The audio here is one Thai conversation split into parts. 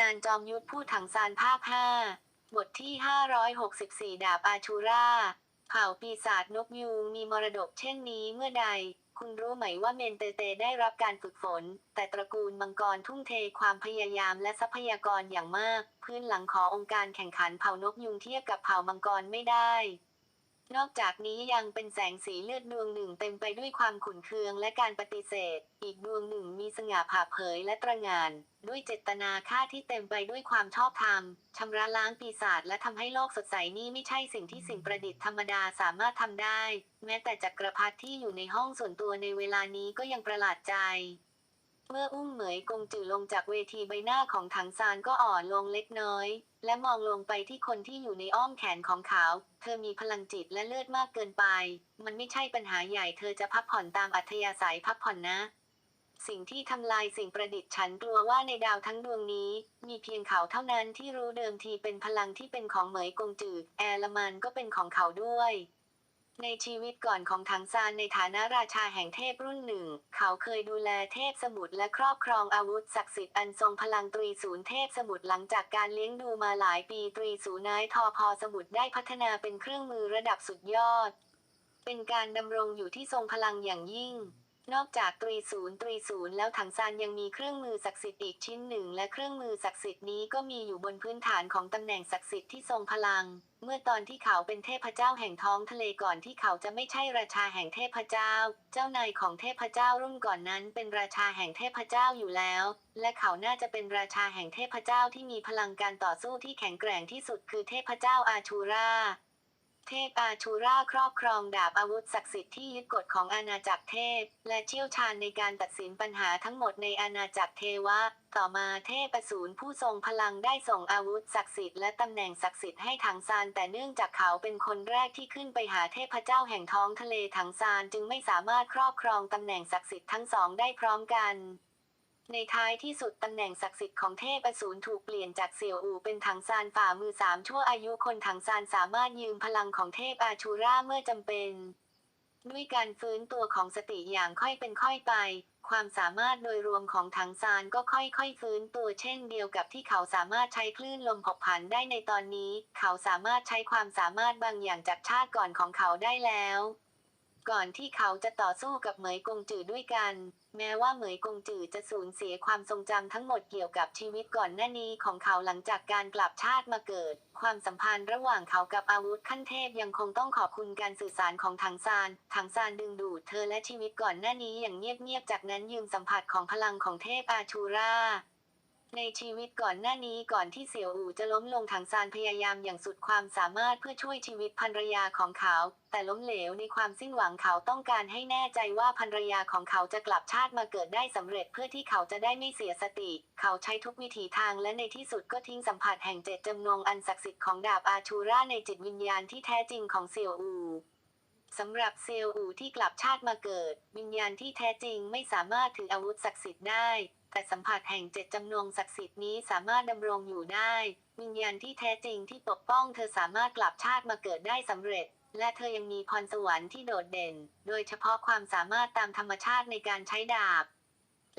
นานจอมยุทธพูดถังซานภาค5บทที่ 564 ดาบอาชูราเผ่าปีศาจนกยูงมีมรดกเช่นนี้เมื่อใด คุณรู้ไหมว่าเมนเตเตได้รับการฝึกฝน แต่ตระกูลมังกรทุ่มเทความพยายามและทรัพยากรอย่างมาก พื้นหลังขอองค์การแข่งขันเผ่านกยุงเทียบกับเผ่ามังกรไม่ได้ นอกจากนี้ยังเป็นแสงสีเลือดดวงหนึ่งเต็มไปด้วยความขุ่นเคืองและการปฏิเสธ อีกดวงหนึ่งมีสง่าผ่าเผยและตระงาน ด้วยเจตนาค่าที่เต็มไปด้วยความชอบธรรมชำระล้างปีศาจและทำให้โลกสดใสนี่ไม่ใช่สิ่งที่สิ่งประดิษฐ์ธรรมดาสามารถทำได้ แม้แต่จักรพรรดิที่อยู่ในห้องส่วนตัวในเวลานี้ก็ยังประหลาดใจ เมื่ออุ้มเหมยกงจือลงจากเวทีใบหน้าของถังซานก็อ่อนลงเล็กน้อย และมองลงไปที่คนที่อยู่ในอ้อมแขนของเขา เธอมีพลังจิตและเลือดมากเกินไป มันไม่ใช่ปัญหาใหญ่เธอจะพักผ่อนตามอัธยาศัยพักผ่อนนะ สิ่งที่ทำลายสิ่งประดิษฐ์ฉันกลัวว่าในดาวทั้งดวงนี้ มีเพียงเขาเท่านั้นที่รู้เดิมทีเป็นพลังที่เป็นของเหมยกงจือแอร์ลมันก็เป็นของเขาด้วย ในชีวิตก่อนของถังซานในฐานะราชาแห่งเทพรุ่นหนึ่ง เขาเคยดูแลเทพสมุทรและครอบครองอาวุธศักดิ์สิทธิ์อันทรงพลังตรีศูนย์เทพสมุทรหลังจากการเลี้ยงดูมาหลายปีตรีศูนย์นายทอพอสมุทรได้พัฒนาเป็นเครื่องมือระดับสุดยอด เป็นการดำรงอยู่ที่ทรงพลังอย่างยิ่ง นอกจากตรีศูนย์ตรีศูนย์แล้วถังซานยังมีเครื่องมือศักดิ์สิทธิ์อีกชิ้นหนึ่ง และเครื่องมือศักดิ์สิทธิ์นี้ก็มีอยู่บนพื้นฐานของตำแหน่งศักดิ์สิทธิ์ที่ทรงพลัง เมื่อตอนที่เขาเป็นเทพเจ้าแห่งท้องทะเลก่อนที่เขาจะไม่ใช่ราชาแห่งเทพเจ้า เจ้านายของเทพเจ้ารุ่นก่อนนั้นเป็นราชาแห่งเทพเจ้าอยู่แล้ว และเขาน่าจะเป็นราชาแห่งเทพเจ้าที่มีพลังการต่อสู้ที่แข็งแกร่งที่สุดคือเทพเจ้าอาชูรา เทพอาชูราครอบครองดาบอาวุธศักดิ์สิทธิ์ที่ยึดกฎของอาณาจักรเทพ และเชี่ยวชาญในการตัดสินปัญหาทั้งหมดในอาณาจักรเทวะ ต่อมาเทพอสูรผู้ทรงพลังได้ส่งอาวุธศักดิ์สิทธิ์และตำแหน่งศักดิ์สิทธิ์ให้ถังซานแต่เนื่องจากเขาเป็นคนแรกที่ขึ้นไปหาเทพเจ้าแห่งท้องทะเลถังซานจึงไม่สามารถครอบครองตำแหน่งศักดิ์สิทธิ์ทั้งสองได้พร้อมกัน ในท้ายที่สุดตำแหน่งศักดิ์สิทธิ์ของเทพอสูรถูกเปลี่ยนจากเสี่ยวอู่เป็นถังซานฝ่ามือสามชั่วอายุคนถังซานสามารถยืมพลังของเทพอาชูราเมื่อจำเป็น ด้วยการฟื้นตัวของสติอย่างค่อยเป็นค่อยไป ความสามารถโดยรวมของถังซานก็ค่อยๆฟื้นตัวเช่นเดียวกับที่เขาสามารถใช้คลื่นลมผกผันได้ในตอนนี้ เขาสามารถใช้ความสามารถบางอย่างจากชาติก่อนของเขาได้แล้ว ก่อนที่เขาจะต่อสู้กับเหมยกงจือด้วยกัน แม้ว่าเหมยกงจือจะสูญเสียความทรงจำทั้งหมดเกี่ยวกับชีวิตก่อนหน้านี้ของเขาหลังจากการกลับชาติมาเกิด ความสัมพันธ์ระหว่างเขากับอาวุธขั้นเทพยังคงต้องขอบคุณการสื่อสารของถังซานถังซานดึงดูดเธอและชีวิตก่อนหน้านี้อย่างเงียบๆจากนั้นยืมสัมผัสของพลังของเทพอาชูรา ในชีวิตก่อนหน้านี้ก่อนที่เสี่ยวอู่จะล้มลงถังซานพยายามอย่างสุดความสามารถเพื่อช่วยชีวิตภรรยาของเขา แต่ล้มเหลวในความสิ้นหวังเขาต้องการให้แน่ใจว่าภรรยาของเขาจะกลับชาติมาเกิดได้สำเร็จเพื่อที่เขาจะได้ไม่เสียสติ เขาใช้ทุกวิถีทางและในที่สุดก็ทิ้งสัมผัสแห่งเจตจำนงอันศักดิ์สิทธิ์ของดาบอาชูราในจิตวิญญาณที่แท้จริงของเสี่ยวอู่สำหรับเซียวอูที่กลับชาติมาเกิด วิญญาณที่แท้จริงไม่สามารถถืออาวุธศักดิ์สิทธิ์ได้ แต่สัมผัสแห่งเจ็ดจำนงศักดิ์สิทธิ์นี้สามารถดำรงอยู่ได้ วิญญาณที่แท้จริงที่ปกป้องเธอสามารถกลับชาติมาเกิดได้สำเร็จ และเธอยังมีพรสวรรค์ที่โดดเด่น โดยเฉพาะความสามารถตามธรรมชาติในการใช้ดาบ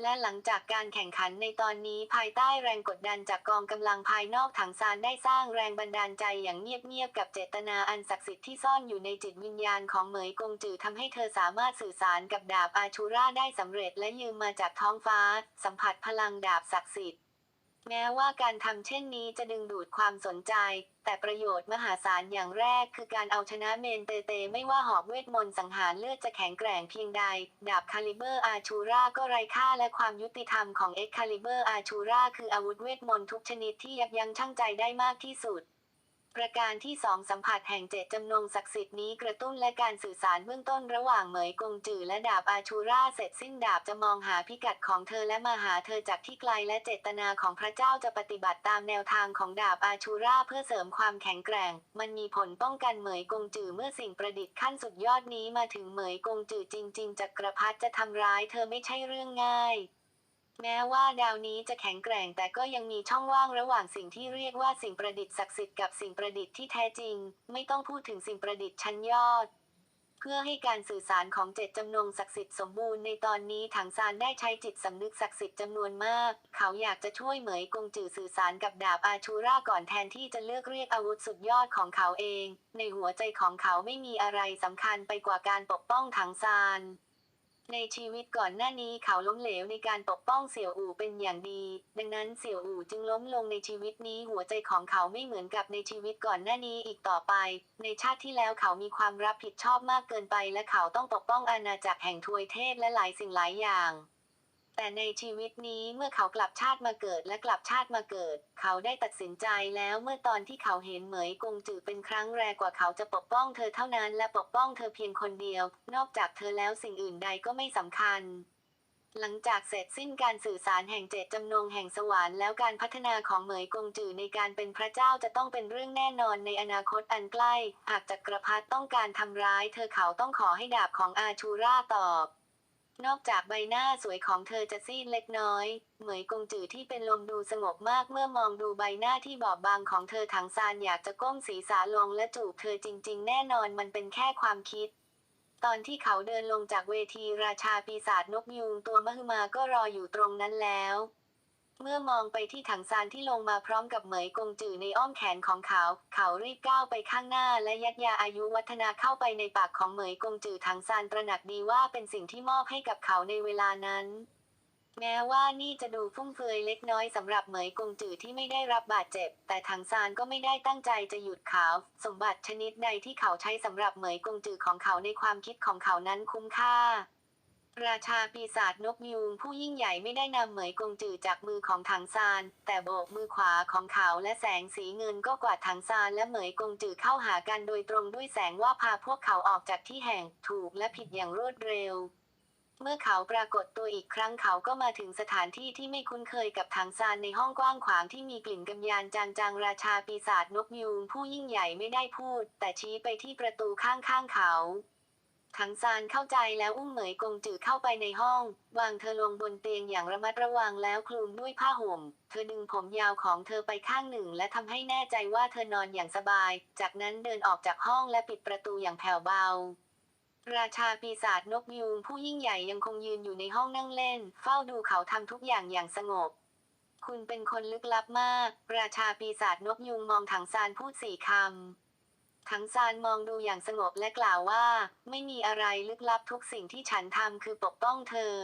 และหลังจากการแข่งขันในตอนนี้ภายใต้แรงกดดันจากกองกำลังภายนอกถังซานได้สร้างแรงบันดาลใจอย่างเงียบๆกับเจตนาอันศักดิ์สิทธิ์ที่ซ่อนอยู่ในจิตวิญญาณของเหมยกงจือทำให้เธอสามารถสื่อสารกับดาบอาชูราได้สำเร็จและยืมมาจากท้องฟ้า สัมผัสพลังดาบศักดิ์สิทธิ์ แม้ว่าการทำเช่นนี้จะดึงดูดความสนใจ แต่ประโยชน์มหาศาลอย่างแรกคือการเอาชนะเมนเตเต ไม่ว่าหอกเวทมนต์สังหารเลือดจะแข็งแกร่งเพียงใด ดาบคาลิเบอร์อาชูราก็ไร้ค่าและความยุติธรรมของเอ็กคาลิเบอร์อาชูราคืออาวุธเวทมนต์ทุกชนิดที่ยับยั้งชั่งใจได้มากที่สุด ประการที่สองสัมผัสแห่งเจตจำนงศักดิ์สิทธิ์นี้กระตุ้นและการสื่อสารเบื้องต้นระหว่างเหมยกงจือและดาบอาชูราเสร็จสิ้นดาบจะมองหาพิกัดของเธอและมาหาเธอจากที่ไกลและเจตนาของพระเจ้าจะปฏิบัติตามแนวทางของดาบอาชูราเพื่อเสริมความแข็งแกร่ง มันมีผลป้องกันเหมยกงจือเมื่อสิ่งประดิษฐ์ขั้นสุดยอดนี้มาถึงเหมยกงจือจริง ๆจักรพรรดิจะทำร้ายเธอไม่ใช่เรื่องง่าย แม้ว่าดาวนี้จะแข็งแกร่งแต่ก็ยังมีช่องว่างระหว่างสิ่งที่เรียกว่าสิ่งประดิษฐ์ศักดิ์สิทธิ์กับสิ่งประดิษฐ์ที่แท้จริง ไม่ต้องพูดถึงสิ่งประดิษฐ์ชั้นยอด เพื่อให้การสื่อสารของเจ็ดจำนงศักดิ์สิทธิ์สมบูรณ์ในตอนนี้ถังซานได้ใช้จิตสำนึกศักดิ์สิทธิ์จำนวนมาก เขาอยากจะช่วยเหมยกงจือสื่อสารกับดาบอาชูราก่อนแทนที่จะเลือกเรียกอาวุธสุดยอดของเขาเอง ในหัวใจของเขาไม่มีอะไรสำคัญไปกว่าการปกป้องถังซาน ในชีวิตก่อนหน้านี้เขาล้มเหลวในการปกป้องเสี่ยวอู่เป็นอย่างดี ดังนั้นเสี่ยวอู่จึงล้มลงในชีวิตนี้หัวใจของเขาไม่เหมือนกับในชีวิตก่อนหน้านี้อีกต่อไป ในชาติที่แล้วเขามีความรับผิดชอบมากเกินไป และเขาต้องปกป้องอาณาจักรแห่งทวยเทพและหลายสิ่งหลายอย่าง แต่ในชีวิตนี้เมื่อเขากลับชาติมาเกิดและกลับชาติมาเกิด เขาได้ตัดสินใจแล้วเมื่อตอนที่เขาเห็นเหมยกงจือเป็นครั้งแรกกว่าเขาจะปกป้องเธอเท่านั้นและปกป้องเธอเพียงคนเดียว นอกจากเธอแล้วสิ่งอื่นใดก็ไม่สำคัญหลังจากเสร็จสิ้นการสื่อสารแห่งเจตจำนงแห่งสวรรค์แล้วการพัฒนาของเหมยกงจือในการเป็นพระเจ้าจะต้องเป็นเรื่องแน่นอนในอนาคตอันใกล้ หากจักรพรรดิต้องการทำร้าย เธอเขาต้องขอให้ดาบของอาชูราตอบ นอกจากใบหน้าสวยของเธอจะซีดเล็กน้อย เหมยกงจือที่เป็นลมดูสงบมากเมื่อมองดูใบหน้าที่บอบบางของเธอถังซานอยากจะก้มศีรษะลงและจูบเธอจริง ๆ แน่นอนมันเป็นแค่ความคิด ตอนที่เขาเดินลงจากเวทีราชาปีศาจนกยูงตัวมหึมาก็รออยู่ตรงนั้นแล้ว เมื่อมองไปที่ถังซานที่ลงมาพร้อมกับเหมยกงจือในอ้อมแขนของเขา เขารีบก้าวไปข้างหน้าและยัดยาอายุวัฒนาเข้าไปในปากของเหมยกงจือถังซานตระหนักดีว่าเป็นสิ่งที่มอบให้กับเขาในเวลานั้น แม้ว่านี่จะดูฟุ่มเฟือยเล็กน้อยสำหรับเหมยกงจือที่ไม่ได้รับบาดเจ็บ แต่ถังซานก็ไม่ได้ตั้งใจจะหยุดเขา สมบัติชนิดใดที่เขาใช้สำหรับเหมยกงจือของเขาในความคิดของเขานั้นคุ้มค่า ราชาปีศาจนกยูงผู้ยิ่งใหญ่ไม่ได้นำเหมยกงจือจากมือของถังซาน แต่โบกมือขวาของเขาและแสงสีเงินก็กวาดถังซานและเหมยกงจือเข้าหากันโดยตรงด้วยแสงว่าพาพวกเขาออกจากที่แห่งถูกและผิดอย่างรวดเร็ว เมื่อเขาปรากฏตัวอีกครั้งเขาก็มาถึงสถานที่ที่ไม่คุ้นเคยกับถังซานในห้องกว้างขวางที่มีกลิ่นกำยานจางๆราชาปีศาจนกยูงผู้ยิ่งใหญ่ไม่ได้พูด แต่ชี้ไปที่ประตูข้างๆเขา ถังซานเข้าใจแล้วอุ้มเหมยกงจือเข้าไปในห้อง วางเธอลงบนเตียงอย่างระมัดระวังแล้วคลุมด้วยผ้าห่ม เธอดึงผมยาวของเธอไปข้างหนึ่ง และทำให้แน่ใจว่าเธอนอนอย่างสบาย จากนั้นเดินออกจากห้องและปิดประตูอย่างแผ่วเบา ราชาปีศาจนกยูงผู้ยิ่งใหญ่ยังคงยืนอยู่ในห้องนั่งเล่น เฝ้าดูเขาทำทุกอย่างอย่างสงบ คุณเป็นคนลึกลับมาก ราชาปีศาจนกยูงมองถังซานพูดสี่คำ ถังซานมองดูอย่างสงบและกล่าวว่า ไม่มีอะไรลึกลับทุกสิ่งที่ฉันทำคือปกป้องเธอ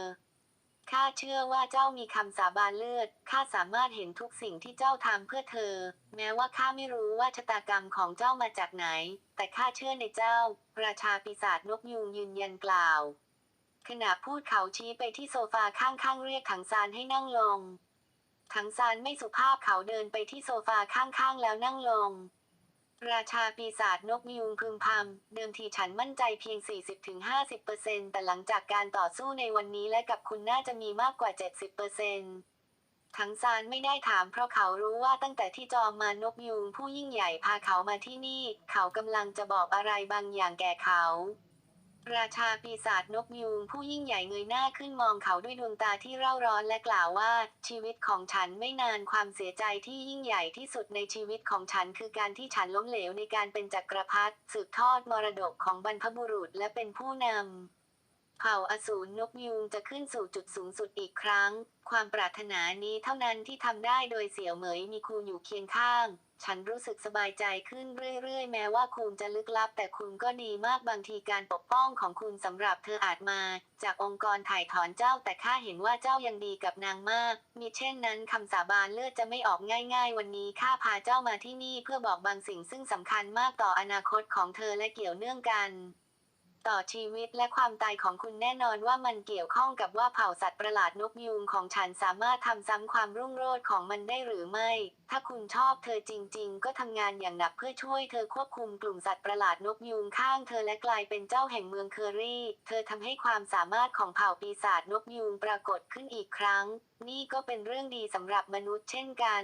ข้าเชื่อว่าเจ้ามีคำสาบานเลือด ข้าสามารถเห็นทุกสิ่งที่เจ้าทำเพื่อเธอ แม้ว่าข้าไม่รู้ว่าชะตากรรมของเจ้ามาจากไหน แต่ข้าเชื่อในเจ้า ราชาปีศาจนกยูงยืนยันกล่าว ขณะพูดเขาชี้ไปที่โซฟาข้างๆเรียกถังซานให้นั่งลง ถังซานไม่สุภาพเขาเดินไปที่โซฟาข้างๆแล้วนั่งลง ราชาปีศาจนกยูงพึมพำเดิมทีฉันมั่นใจเพียง 40-50%แต่หลังจากการต่อสู้ในวันนี้และกับคุณน่าจะมีมากกว่า 70%ทั้งซานไม่ได้ถามเพราะเขารู้ว่าตั้งแต่ที่จอมมานกยูงผู้ยิ่งใหญ่พาเขามาที่นี่ เขากำลังจะบอกอะไรบางอย่างแก่เขา ราชาปีศาจนกยูงผู้ยิ่งใหญ่เงยหน้าขึ้นมองเขาด้วยดวงตาที่เร่าร้อนและกล่าวว่า ชีวิตของฉันไม่นานความเสียใจที่ยิ่งใหญ่ที่สุดในชีวิตของฉัน คือการที่ฉันล้มเหลวในการเป็นจักรพรรดิสืบทอดมรดกของบรรพบุรุษและเป็นผู้นำเผ่าอสูรนกยูงจะขึ้นสู่จุดสูงสุดอีกครั้ง ความปรารถนานี้เท่านั้นที่ทำได้โดยเสี่ยวเหมยมีคูอยู่เคียงข้าง ฉันรู้สึกสบายใจขึ้นเรื่อยๆ แม้ว่าคุณจะลึกลับ แต่คุณก็ดีมากบางทีการปกป้องของคุณสำหรับเธออาจมา จากองค์กรถ่ายถอนเจ้า แต่ข้าเห็นว่าเจ้ายังดีกับนางมากมีเช่นนั้นคำสาบานเลือดจะไม่ออกง่ายๆ วันนี้ข้าพาเจ้ามาที่นี่เพื่อบอกบางสิ่งซึ่งสำคัญมากต่ออนาคตของเธอและเกี่ยวเนื่องกัน ต่อชีวิตและความตายของคุณแน่นอนว่ามันเกี่ยวข้องกับว่าเผ่าสัตว์ประหลาดนกยูงของฉันสามารถทำซ้ำความรุ่งโรจน์ของมันได้หรือไม่ ถ้าคุณชอบเธอจริง ๆ ก็ทำงานอย่างหนักเพื่อช่วยเธอควบคุมกลุ่มสัตว์ประหลาดนกยูงข้างเธอและกลายเป็นเจ้าแห่งเมืองเคอรี่ เธอทำให้ความสามารถของเผ่าปีศาจนกยูงปรากฏขึ้นอีกครั้ง นี่ก็เป็นเรื่องดีสำหรับมนุษย์เช่นกัน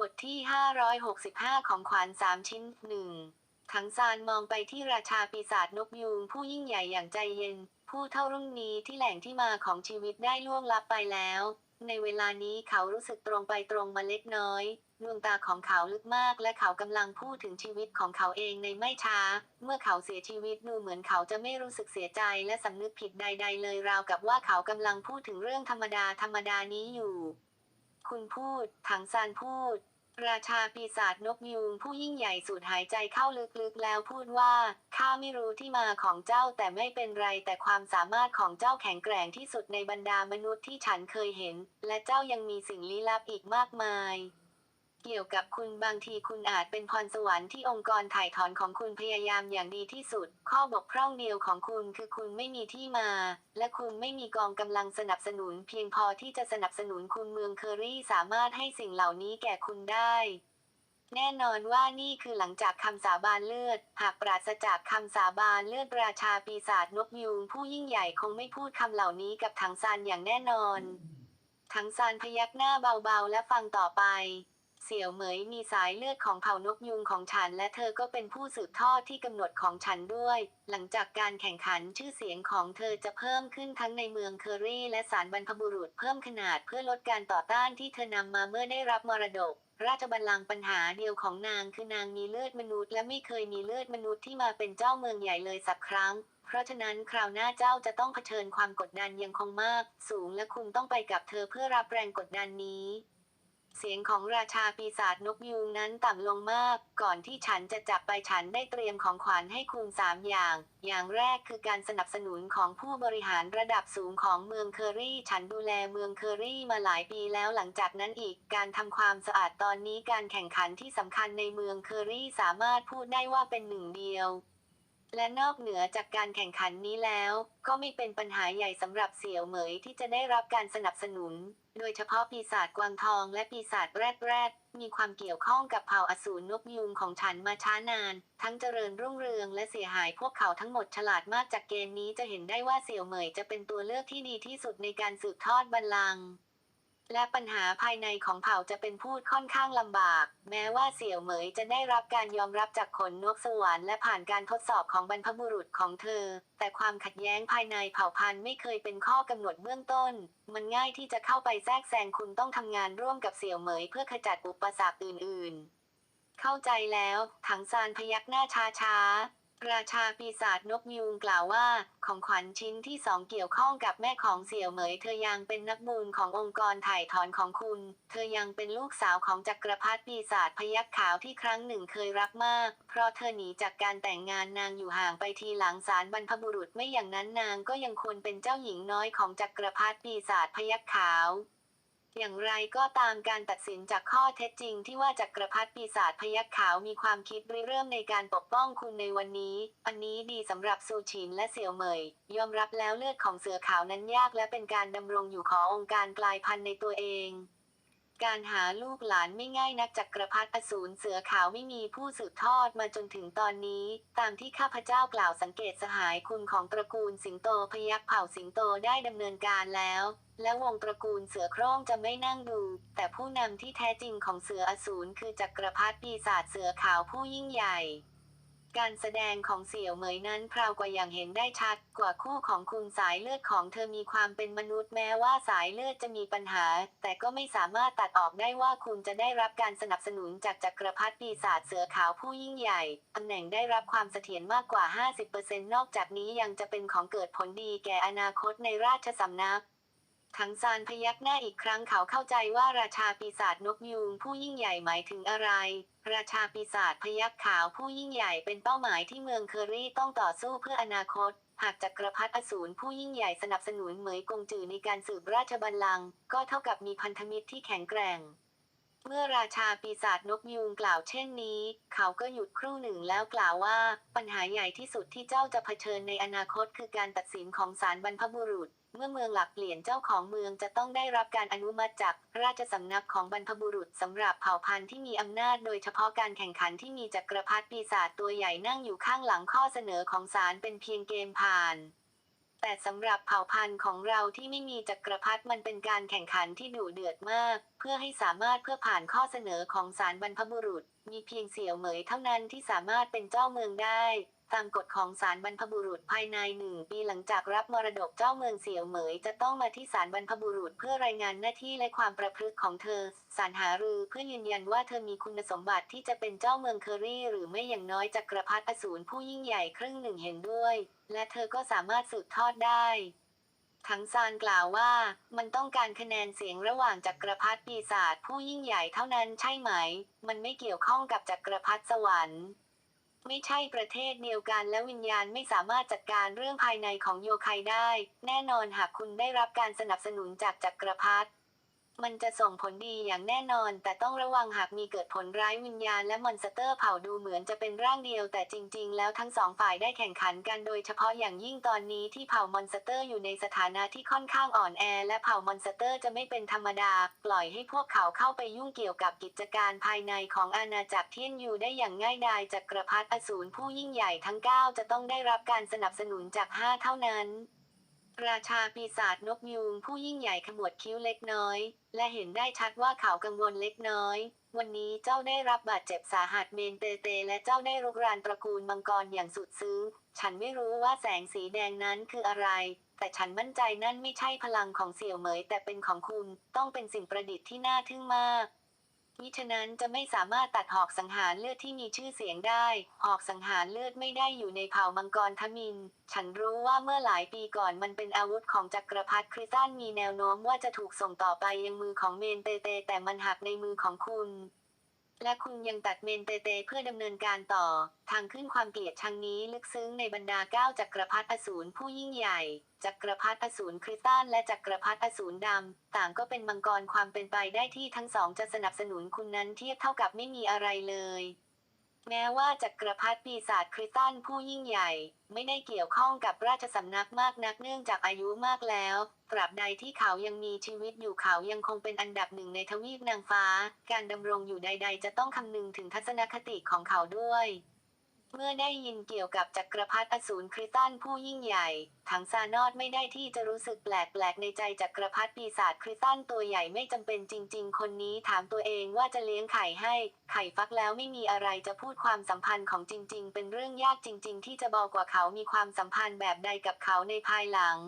บทที่ 565 ของขวัญสามชิ้นหนึ่ง ถังซานมองไปที่ราชาปีศาจนกยูงผู้ยิ่งใหญ่อย่างใจเย็น ผู้เท่ารุ่งนี้ที่แหล่งที่มาของชีวิตได้ล่วงลับไปแล้ว ในเวลานี้เขารู้สึกตรงไปตรงมาเล็กน้อยดวงตาของเขาลึกมากและเขากำลังพูดถึงชีวิตของเขาเองในไม่ช้า เมื่อเขาเสียชีวิตดูเหมือนเขาจะไม่รู้สึกเสียใจและสำนึกผิดใด ๆ เลยราวกับว่าเขากำลังพูดถึงเรื่องธรรมดาธรรมดานี้อยู่ คุณพูด ถังซานพูด ราชาปีศาจนกยูงผู้ยิ่งใหญ่สูดหายใจเข้าลึกๆแล้วพูดว่า ข้าไม่รู้ที่มาของเจ้าแต่ไม่เป็นไรแต่ความสามารถของเจ้าแข็งแกร่งที่สุดในบรรดามนุษย์ที่ฉันเคยเห็น และเจ้ายังมีสิ่งลี้ลับอีกมากมาย เกี่ยวกับคุณบางทีคุณอาจเป็นพรสวรรค์ที่องค์กรถ่ายถอนของคุณพยายามอย่างดีที่สุด ข้อบกพร่องเดียวของคุณคือคุณไม่มีที่มา และคุณไม่มีกองกำลังสนับสนุน เพียงพอที่จะสนับสนุนคุณเมืองเคอรี่สามารถให้สิ่งเหล่านี้แก่คุณได้แน่นอนว่านี่คือหลังจากคำสาบานเลือด หากปราศจากคำสาบานเลือดราชาปีศาจนกยูงผู้ยิ่งใหญ่คงไม่พูดคำเหล่านี้กับถังซานอย่างแน่นอน ถังซานพยักหน้าเบาๆและฟังต่อไป เสี่ยวเหมยมีสายเลือดของเผ่านกยุงของฉัน และเธอก็เป็นผู้สืบทอดที่กำหนดของฉันด้วย หลังจากการแข่งขันชื่อเสียงของเธอจะเพิ่มขึ้นทั้งในเมืองเคอรี่ และสารบรรพบุรุษเพิ่มขนาดเพื่อลดการต่อต้านที่เธอนำมาเมื่อได้รับมรดกราชบัลลังก์ปัญหาเดียวของนางคือนางมีเลือดมนุษย์ และไม่เคยมีเลือดมนุษย์ที่มาเป็นเจ้าเมืองใหญ่เลยสักครั้ง เพราะฉะนั้นคราวหน้าเจ้าจะต้องเผชิญความกดดันยังคงมาก สูงและคุณต้องไปกับเธอเพื่อรับแรงกดดันนี้ เสียงของราชาปีศาจนกยูงนั้นต่ำลงมาก ก่อนที่ฉันจะจับไปฉันได้เตรียมของขวัญให้คุณสามอย่าง อย่างแรกคือการสนับสนุนของผู้บริหารระดับสูงของเมืองเคอรี่ ฉันดูแลเมืองเคอรี่มาหลายปีแล้วหลังจากนั้นอีก การทำความสะอาดตอนนี้การแข่งขันที่สำคัญในเมืองเคอรี่สามารถพูดได้ว่าเป็นหนึ่งเดียว และนอกเหนือจากการแข่งขันนี้แล้ว ก็ไม่เป็นปัญหาใหญ่สำหรับเสี่ยวเหมยที่จะได้รับการสนับสนุน โดยเฉพาะปีศาจกวางทองและปีศาจแรดแรดมีความเกี่ยวข้องกับเผ่าอสูรนกยูงของฉันมาช้านาน ทั้งเจริญรุ่งเรืองและเสียหายพวกเขาทั้งหมดฉลาดมากจากเกมนี้จะเห็นได้ว่าเสี่ยวเหมยจะเป็นตัวเลือกที่ดีที่สุดในการสืบทอดบัลลังก์ และปัญหาภายในของเผ่าจะเป็นพูดค่อนข้างลำบาก แม้ว่าเสี่ยวเหมยจะได้รับการยอมรับจากขนนกสวรรค์และผ่านการทดสอบของบรรพบุรุษของเธอ แต่ความขัดแย้งภายในเผ่าพันธุ์ไม่เคยเป็นข้อกำหนดเบื้องต้น มันง่ายที่จะเข้าไปแทรกแซงคุณต้องทำงานร่วมกับเสี่ยวเหมยเพื่อขจัดอุปสรรคอื่นๆ เข้าใจแล้ว ถังซานพยักหน้าช้าๆ ราชาปีศาจนกยูงกล่าวว่า ของขวัญชิ้นที่สองเกี่ยวข้องกับแม่ของเสี่ยวเหมย เธอยังเป็นนักบุญขององค์กรถ่ายถอนของคุณ เธอยังเป็นลูกสาวของจักรพรรดิปีศาจพยักขาวที่ครั้งหนึ่งเคยรักมาก เพราะเธอหนีจากการแต่งงานนางอยู่ห่างไปทีหลังศาลบรรพบุรุษไม่อย่างนั้นนางก็ยังควรเป็นเจ้าหญิงน้อยของจักรพรรดิปีศาจพยักขาว อย่างไรก็ตามการตัดสินจากข้อเท็จจริงที่ว่าจักรพรรดิปีศาจพยัคฆ์ขาวมีความคิดริเริ่มในการปกป้องคุณในวันนี้ อันนี้ดีสำหรับซูชินและเสี่ยวเหมย ยอมรับแล้วเลือดของเสือขาวนั้นยากและเป็นการดำรงอยู่ขององค์การกลายพันธุ์ในตัวเอง การหาลูกหลานไม่ง่ายนักจักรพรรดิอสูรเสือขาวไม่มีผู้สืบทอดมาจนถึงตอนนี้ ตามที่ข้าพเจ้ากล่าวสังเกตสหายคุณของตระกูลสิงโตพยัคฆ์เผ่าสิงโตได้ดำเนินการแล้ว และวงตระกูลเสือโคร่งจะไม่นั่งดู แต่ผู้นำที่แท้จริงของเสืออสูรคือจักรพรรดิปีศาจเสือขาวผู้ยิ่งใหญ่ การแสดงของเสี่ยวเหมยนั้นพราวกว่าอย่างเห็นได้ชัดกว่าคู่ของคุณสายเลือดของเธอมีความเป็นมนุษย์แม้ว่าสายเลือดจะมีปัญหา แต่ก็ไม่สามารถตัดออกได้ว่าคุณจะได้รับการสนับสนุนจากจักรพรรดิปีศาจเสือขาวผู้ยิ่งใหญ่ตำแหน่งได้รับความเสถียรมากกว่า 50%นอกจากนี้ยังจะเป็นของเกิดผลดีแก่อนาคตในราชสำนัก ถังซานพยักหน้าอีกครั้งเขาเข้าใจว่าราชาปีศาจนกยูงผู้ยิ่งใหญ่หมายถึงอะไร ราชาปีศาจพยักขาวผู้ยิ่งใหญ่เป็นเป้าหมายที่เมืองเคอรี่ต้องต่อสู้เพื่ออนาคต หากจักรพรรดิอสูรผู้ยิ่งใหญ่สนับสนุนเหมยกงจือในการสืบราชบัลลังก์ก็เท่ากับมีพันธมิตรที่แข็งแกร่ง เมื่อราชาปีศาจนกยูงกล่าวเช่นนี้ เขาก็หยุดครู่หนึ่งแล้วกล่าวว่า ปัญหาใหญ่ที่สุดที่เจ้าจะเผชิญในอนาคตคือการตัดสินของศาลบรรพบุรุษ เมื่อเมืองหลักเปลี่ยนเจ้าของเมืองจะต้องได้รับการอนุมัติจากราชสำนักของบรรพบุรุษสำหรับเผ่าพันธุ์ที่มีอำนาจโดยเฉพาะการแข่งขันที่มีจักรพรรดิปีศาจตัวใหญ่นั่งอยู่ข้างหลังข้อเสนอของศาลเป็นเพียงเกมผ่าน แต่สำหรับเผ่าพันธุ์ของเราที่ไม่มีจักรพรรดิมันเป็นการแข่งขันที่ดุเดือดมาก เพื่อให้สามารถเพื่อผ่านข้อเสนอของศาลบรรพบุรุษ มีเพียงเสี่ยวเหมยเท่านั้นที่สามารถเป็นเจ้าเมืองได้ ตามกฎของศาลบรรพบุรุษภายในหนึ่งปีหลังจากรับมรดกเจ้าเมืองเสี่ยวเหมย จะต้องมาที่ศาลบรรพบุรุษเพื่อรายงานหน้าที่และความประพฤติของเธอศาลหารือเพื่อยืนยันว่าเธอมีคุณสมบัติที่จะเป็นเจ้าเมืองเคอรี่ หรือไม่อย่างน้อยจักรพรรดิอสูรผู้ยิ่งใหญ่ครึ่งหนึ่งเห็นด้วย และเธอก็สามารถสืบทอดได้ทั้งซานกล่าวว่า มันต้องการคะแนนเสียงระหว่างจักรพรรดิปีศาจผู้ยิ่งใหญ่เท่านั้นใช่ไหม มันไม่เกี่ยวข้องกับจักรพรรดิสวรรค์ ไม่ใช่ประเทศเดียวกันและวิญญาณไม่สามารถจัดการเรื่องภายในของโยคัยได้ แน่นอนหากคุณได้รับการสนับสนุนจากจักรพรรดิ มันจะส่งผลดีอย่างแน่นอน แต่ต้องระวังหากมีเกิดผลร้ายวิญญาณและมอนสเตอร์เผ่าดูเหมือนจะเป็นร่างเดียว แต่จริง ๆ แล้วทั้งสองฝ่ายได้แข่งขันกันโดยเฉพาะอย่างยิ่งตอนนี้ที่เผ่ามอนสเตอร์อยู่ในสถานะที่ค่อนข้างอ่อนแอ และเผ่ามอนสเตอร์จะไม่เป็นธรรมดา ปล่อยให้พวกเขาเข้าไปยุ่งเกี่ยวกับกิจการภายในของอาณาจักรเทียนยูได้อย่างง่ายดายจักกระพรรดิอสูรผู้ยิ่งใหญ่ทั้ง 9 จะต้องได้รับการสนับสนุนจาก 5 เท่านั้น ราชาปีศาจนกยูงผู้ยิ่งใหญ่ขมวดคิ้วเล็กน้อย และเห็นได้ชัดว่าเขากังวลเล็กน้อย วันนี้เจ้าได้รับบาดเจ็บสาหัสเมนเตเต และเจ้าได้รุกรานตระกูลมังกรอย่างสุดซึ้ง ฉันไม่รู้ว่าแสงสีแดงนั้นคืออะไร แต่ฉันมั่นใจนั่นไม่ใช่พลังของเสี่ยวเหมยแต่เป็นของคุณ ต้องเป็นสิ่งประดิษฐ์ที่น่าทึ่งมาก มิฉะนั้นจะไม่สามารถตัดหอกสังหารเลือดที่มีชื่อเสียงได้ หอกสังหารเลือดไม่ได้อยู่ในเผ่ามังกรทมิน ฉันรู้ว่าเมื่อหลายปีก่อนมันเป็นอาวุธของจักรพรรดิคริสตันมีแนวโน้มว่าจะถูกส่งต่อไปยังมือของเมนเตเตแต่มันหักในมือของคุณ และคุณยังตัดเมนเตเตเพื่อดำเนินการต่อ ทางขึ้นความเกลียดชังนี้ลึกซึ้งในบรรดาเก้าจักรพรรดิอสูรผู้ยิ่งใหญ่ จักรพรรดิอสูรคริสตันและจักรพรรดิอสูรดำ ต่างก็เป็นมังกรความเป็นไปได้ที่ทั้งสองจะสนับสนุนคุณนั้นเทียบเท่ากับไม่มีอะไรเลย แม้ว่าจักรพรรดิปีศาจคริสตันผู้ยิ่งใหญ่ ไม่ได้เกี่ยวข้องกับราชสำนักมากนักเนื่องจากอายุมากแล้ว ตราบใดที่เขายังมีชีวิตอยู่เขายังคงเป็นอันดับหนึ่งในทวีปนางฟ้า การดำรงอยู่ใด ๆ จะต้องคำนึงถึงทัศนคติของเขาด้วย เมื่อได้ยินเกี่ยวกับจักรพรรดิอสูรคริสตันผู้ยิ่งใหญ่ถังซานอดไม่ได้ที่จะรู้สึกแปลกๆในใจจักรพรรดิปีศาจคริสตันตัวใหญ่ไม่จำเป็นจริง ๆ คนนี้ถามตัวเองว่าจะเลี้ยงไข่ให้ ไข่ฟักแล้วไม่มีอะไรจะพูดความสัมพันธ์ของจริง ๆ เป็นเรื่องยากจริง ๆ ที่จะบอกว่าเขามีความสัมพันธ์แบบใดกับเขาในภายหลัง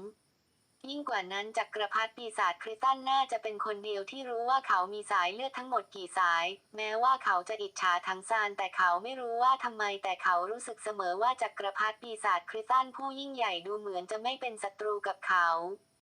ยิ่งกว่านั้นจักรพรรดิปีศาจคริสตันน่าจะเป็นคนเดียวที่รู้ว่าเขามีสายเลือดทั้งหมดกี่สาย แม้ว่าเขาจะอิจฉาทั้งซานแต่เขาไม่รู้ว่าทำไมแต่เขารู้สึกเสมอว่าจักรพรรดิปีศาจคริสตันผู้ยิ่งใหญ่ดูเหมือนจะไม่เป็นศัตรูกับเขา